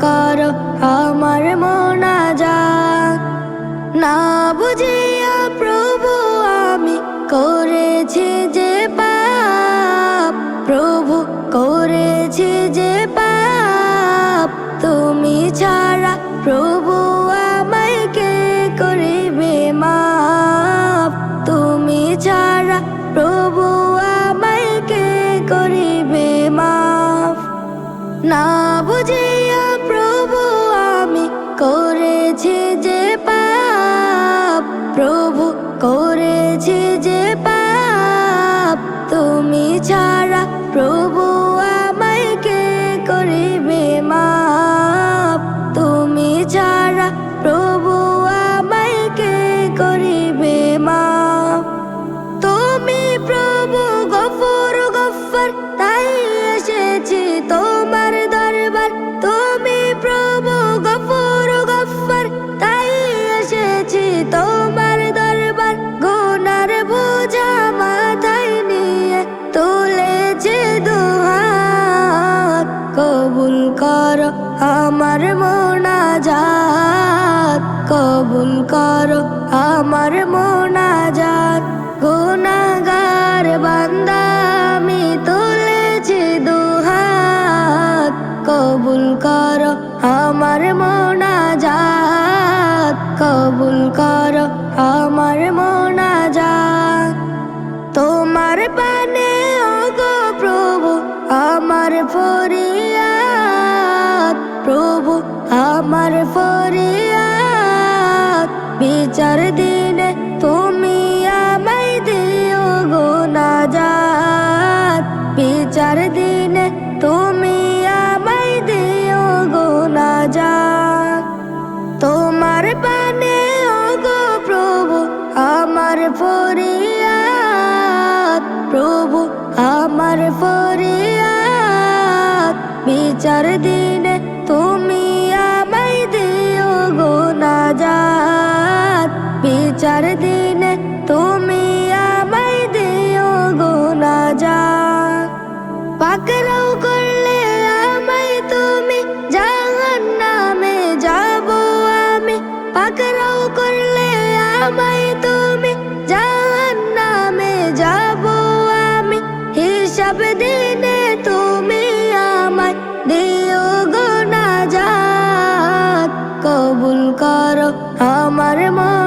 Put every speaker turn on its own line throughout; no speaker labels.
কর, আমার মনা যা না বুঝিয়া প্রভু, আমি করেছি যে পাপ। প্রভু করেছি যে পাপ। তুমি ছাড়া প্রভু আমাইকে করিবে মাপ? তুমি ছাড়া প্রভু আমায় করিবে মাপ? না বুঝিয়া তোমার দরবার, তুমি প্রভু গফর গফর, তাই এসেছি তোমার দরবার। গোনার বোঝা মাথায় নিয়ে তুলেছে দুহাত। কবুল করো আমার মোনাজাত, কবুল করো আমার মোনাজাত আমার মোনাজাত কবুল করো। বিচার দিনে তুমি আমায় দিও গো নাজাত পাকরাও করলে আমায় তুমি জাহান নামে যাব আমি। পাকরাও করলে আমায় তুমি জাহান নামে যাব আমি। হিসাব দিনে তুমি আমায় দিও গো নাজাত কবুল করো আমার মোনাজাত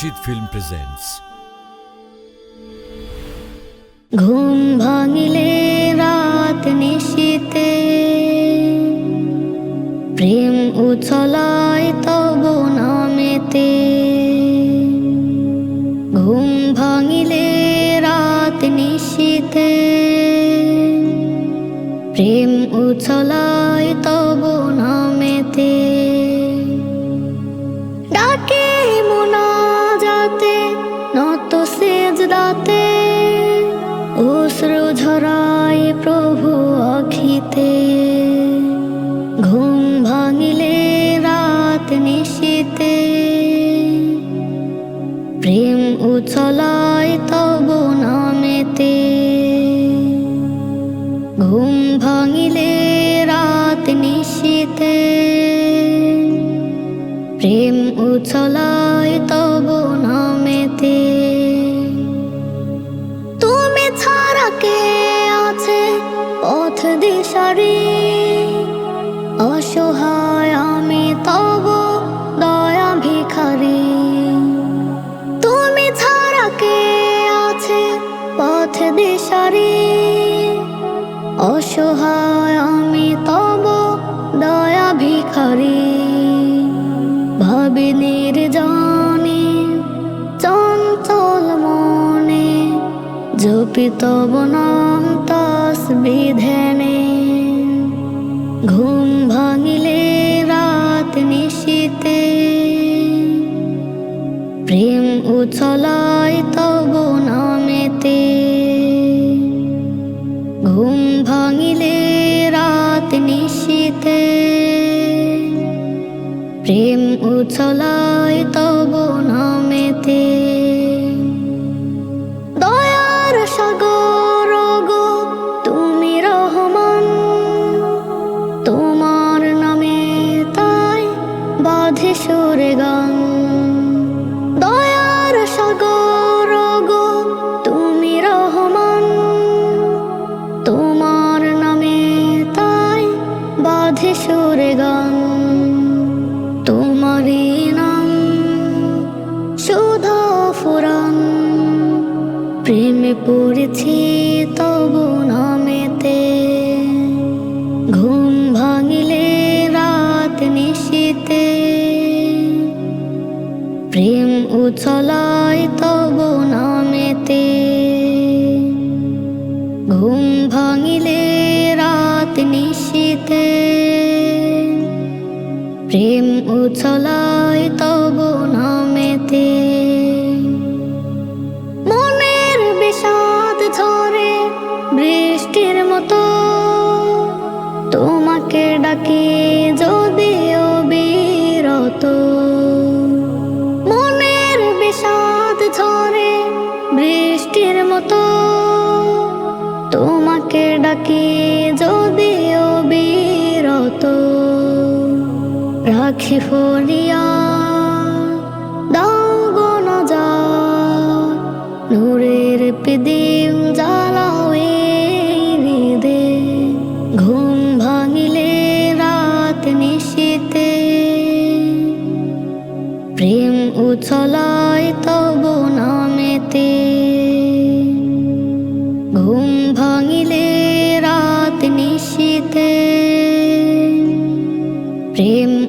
Nashid Film presents.
ঘুম ভাঙিলে রাত নিশীতে, প্রেম উছলায় তব নামেতে। ঘুম ভাঙিলে রাত নিশীতে, প্রেম উছলায় অসহায় আমি তব দয়া ভিখারি তুমি ছাড়া কে আছে পথ দিশারি? অসহায় আমি তব দয়া ভিখারি ভাবি নির্জনে, চঞ্চল মনে জপি তব তাস বিধেনে ঘুম ভাঙিলে রাত নিশিতে। প্রেম উছলায় তব নামেতে সুরগণ দয়ার সাগর গো, তুমি রহমান। তোমার
নামে তাই বাধে সুরগণ তোমারই নাম সুধা ফুরান। প্রেমে পড়েছি তবু নামেতে। উছলায় তব নামেতে। ঘুম ভাঙিলে রাত নিশীতে। প্রেম উছলায় তবু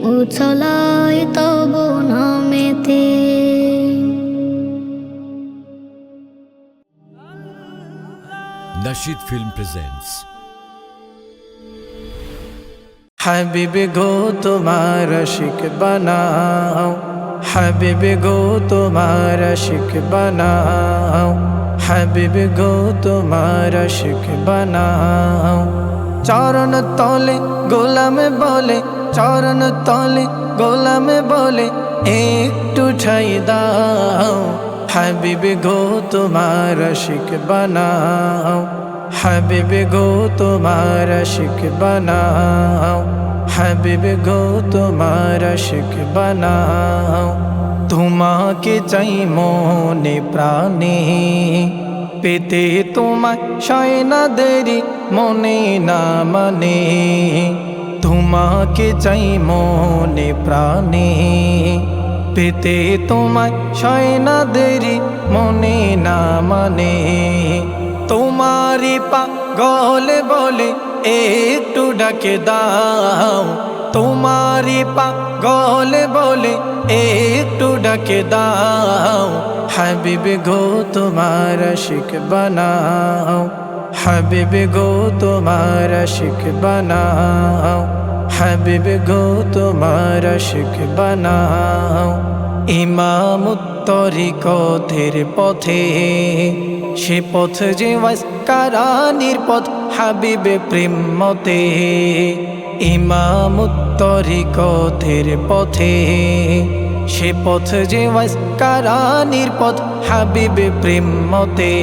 উছলায় তবু নামেতে।
Nashid Film presents
হাবিব গো তোমার শিক বানাও। হাবিব গো তোমার শিক বানাও। হাবিব গো তোমার শিক বানাও। চরণ তলে গোলাম বলে, চরণ তলে, গোলাম বলে, একটু ঠাই দাও। হাবিব গো, তোমার শিক বানাও। হাবিব গো, তোমার শিক বানাও। হাবিব গো, তোমার শিক বানাও। তোমাকে চাই মনে প্রাণে। পেতে তোমার শয়না দেরি মনে না মানে। তোমাকে চাই মনে প্রাণে। পেতে তোমার শয়না দেরি মনে না মানে। তোমারি পা গলে বলে একটু ডাকে দাও। তোমারি পা গলে বলে একটু ডাকে দাও, হাবিব গো তোমার শিখ বানাও, হাবিব গো তোমার শিখ বানাও, হাবিব গো তোমার শিখ বানাও। ইমাম তরিকথের পথে, সে পথ যে কারানির পথ, হাবিবে প্রেম মতে। ইমাম তরিকথের পথে সে পথ যে কারানির পথ হাবিবে প্রেম মতে।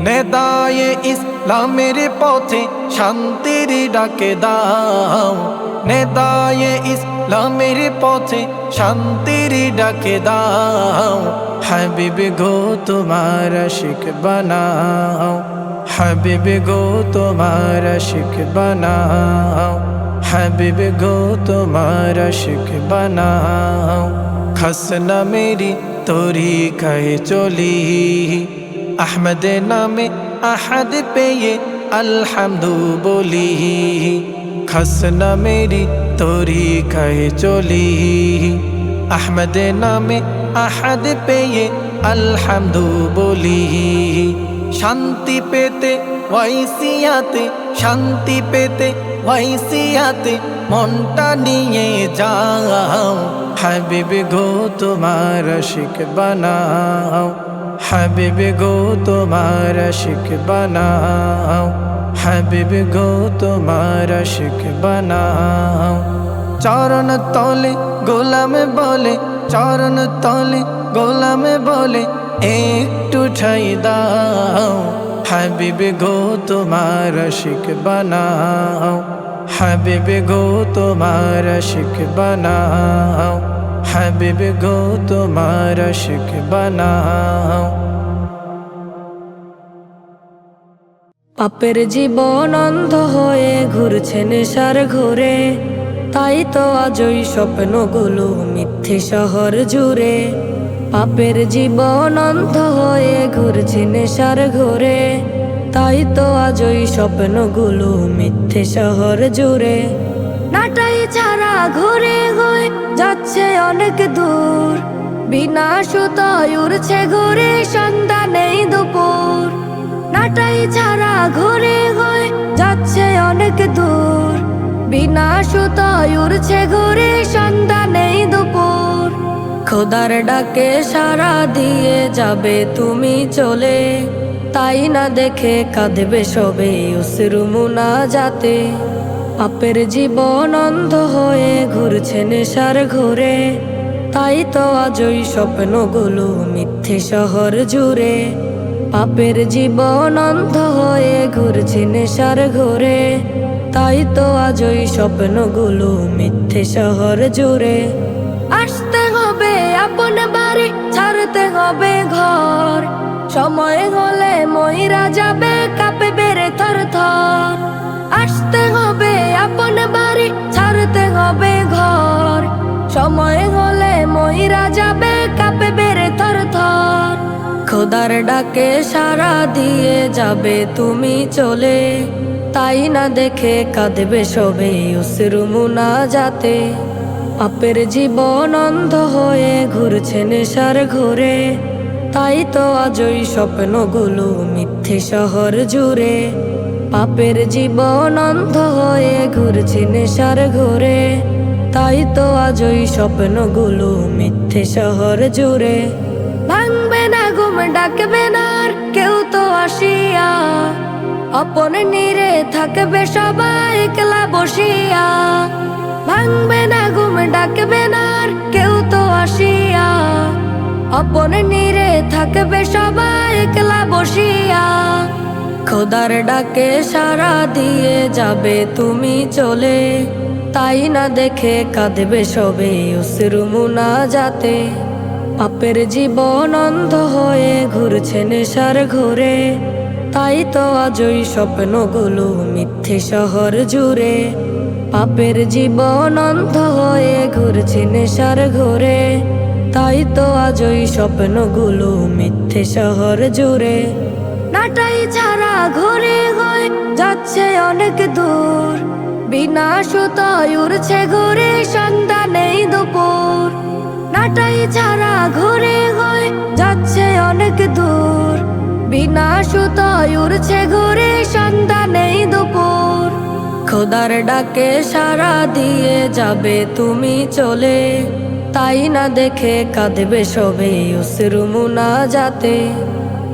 নেদায়ে ইসলামের পথে শান্তির ডাকে দাও। নেদায়ে ইসলামের পথে শান্তির ডাকে দাও। হাবিব গো, তোমার শিখ বানাও। হাবিব গো, তোমার শিখ বানাও। হাবিব গো, তোমার শিখ বানাও। খসনা মেরি তোরি কহে চলি। আহমদ নামে আহাদ পেয়ে আলহামদু বলি। খসনা মেরি তোরি কহে চলি। আহমদ নামে আহাদ পেয়ে আলহামদু বলি। শান্তি পেতে ওয়াইসিয়াতে, শান্তি পেতে ওয়াইসিয়াতে মনটা নিয়ে যাও। হাবিব গো, তোমার শিখ বানাও। হাবিব গো, তোমার শিখ বানাও। হাবিব গো, তোমার শিখ বানাও। চরণ তলে গোলাম বলে, চরণ তলে গোলাম বলে একটু ঠাই দাও, হাবিব গো তোমার শিখ বানাও। হাবিব গো তোমার শিখ বানাও। হাবিব গো তোমার শিখ বানাও।
পাপের জীবন অন্ধ হয়ে ঘুরছে নেশার ঘুরে, তাই তো আজই স্বপ্নগুলো মিথ্যে শহর জুড়ে। পাপের জীবন অন্ধ হয়ে ঘুরছে নেশার ঘোরে। তাই তো আজ ওই স্বপ্নগুলো মিথ্যে শহর জুড়ে। নাটাই ছাড়া ঘুরে গই যাচ্ছে অনেক দূর। বিনা সুতোয় উড়ছে ঘুরে, সন্ধ্যা নেই দুপুর। নাটাই ছাড়া ঘুরে গই যাচ্ছে অনেক দূর। বিনা সুতোয় উড়ছে ঘুরে, সন্ধ্যা নেই দুপুর। খোদার ডাকে সারা দিয়ে যাবে তুমি চলে। তাই না দেখে কাঁদবে সবে উসরু মুনা যাতে পাপের জীবন অন্ধ হয়ে ঘুরছে নেশার ঘুরে। তাই তো আজ ওই স্বপ্নগুলো মিথ্যে শহর জুড়ে। পাপের জীবন অন্ধ হয়ে ঘুরছে নেশার ঘুরে। তাই তো আজ ওই স্বপ্নগুলো মিথ্যে শহর জুড়ে। হবে আপন বাড়ি ছাড়তে হবে ঘর। সময় হলে ময়রা যাবে কাপে বেড়ে থর থর। আসতে হবে আপন বাড়ি ছাড়তে হবে ঘর। সময় হলে ময়রা যাবে কাপে বেড়ে থর থর। খোদার ডাকে সারা দিয়ে যাবে তুমি চলে। তাই না দেখে কাঁদবে সবে উসরু মুনা যাতে পাপের জীবন অন্ধ হয়ে ঘুরছে নেশার ঘোরে। তাই তো আজ ওই স্বপ্নগুলো মিথ্যে শহর জুড়ে। পাপের জীবন অন্ধ হয়ে ঘুরছে নেশার ঘোরে। তাই তো আজ ওই স্বপ্নগুলো মিথ্যে শহর জুড়ে। ভাঙবে না ঘুম, ডাকবে না কেউ তো আসিয়া। অপন নিরে থাকবে সবাই, একলা বসিয়া। ভাঙবে না, ঘুম ডাকবে না আর কেউ তো আসিয়া। অপন নিরে থাকবে সবাই একলা বসিয়া। খোদার ডাকে সারা দিয়ে যাবে তুমি চলে। তাই না দেখে কাঁদবে সবে উসরু মুনা যাতে পাপের জীবন অন্ধ হয়ে ঘুরছে নেশার ঘোরে। তাই তো আজ ওই স্বপ্নগুলো মিথ্যে শহর জুড়ে। পাপের জীবন অন্ধ হয়ে ঘুরছে নেশার ঘোরে। তাই তো আজ ওই স্বপ্নগুলো মিথ্যে শহর জুড়ে। নাটাই ছাড়া ঘুরে গই যাচ্ছে অনেক দূর। বিনা সুতোয় উড়ছে ঘুরে সন্ধ্যা নেই দুপুর। নাটাই ছাড়া ঘুরে গই যাচ্ছে অনেক দূর। বিনা সুতোয় উড়ছে ঘুরে সন্ধ্যা নেই দুপুর। খোদার ডাকে সারা দিয়ে যাবে তুমি চলে। তাই না দেখে কাঁদবে সবে উসরু মুনা যাতে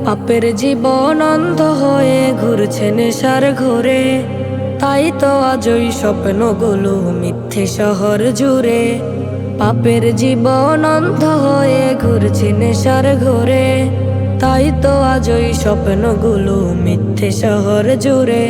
পাপের জীবন অন্ধ হয়ে ঘুরছে নেশার ঘোরে। তাই তো আজ ওই স্বপ্নগুলো মিথ্যে শহর জুড়ে। পাপের জীবন অন্ধ হয়ে ঘুরছে নেশার ঘোরে। তাই তো আজ ওই স্বপ্নগুলো মিথ্যে শহর জুড়ে।